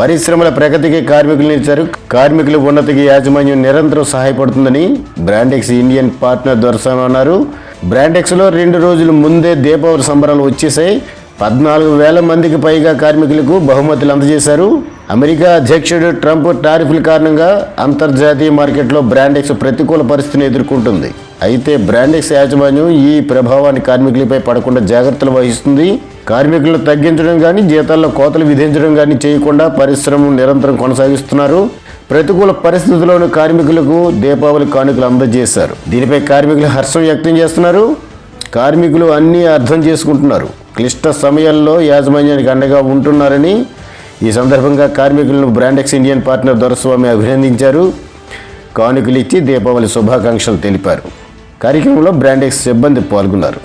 పరిశ్రమల ప్రగతికి కార్మికులు ఇచ్చారు కార్మికుల ఉన్నతికి యాజమాన్యం నిరంతరం సహాయపడుతుందని బ్రాండెక్స్ ఇండియన్ పార్ట్నర్ దొరస్వామి అన్నారు. బ్రాండెక్స్లో రెండు రోజుల ముందే దీపావళి సంబరాలు వచ్చేసాయి పద్నాలుగు వేల మందికి పైగా కార్మికులకు బహుమతులు అందజేశారు. అమెరికా అధ్యక్షుడు ట్రంప్ టారిఫ్ల కారణంగా అంతర్జాతీయ మార్కెట్లో బ్రాండెక్స్ ప్రతికూల పరిస్థితిని ఎదుర్కొంటుంది. అయితే బ్రాండెక్స్ యాజమాన్యం ఈ ప్రభావాన్ని కార్మికులపై పడకుండా జాగ్రత్తలు వహిస్తుంది. కార్మికులను తగ్గించడం కానీ జీతాల్లో కోతలు విధించడం కానీ చేయకుండా పరిశ్రమను నిరంతరం కొనసాగిస్తున్నారు. ప్రతికూల పరిస్థితుల్లోని కార్మికులకు దీపావళి కానుకలు అందజేశారు. దీనిపై కార్మికులు హర్షం వ్యక్తం చేస్తున్నారు. కార్మికులు అన్నీ అర్థం చేసుకుంటున్నారు. క్లిష్ట సమయాల్లో యాజమాన్యానికి అండగా ఉంటున్నారని ఈ సందర్భంగా కార్మికులను బ్రాండెక్స్ ఇండియన్ పార్ట్నర్ దొరస్వామి అభినందించారు. కానుకలు ఇచ్చి దీపావళి శుభాకాంక్షలు తెలిపారు. కార్యక్రమంలో బ్రాండెక్స్ సిబ్బంది పాల్గొన్నారు.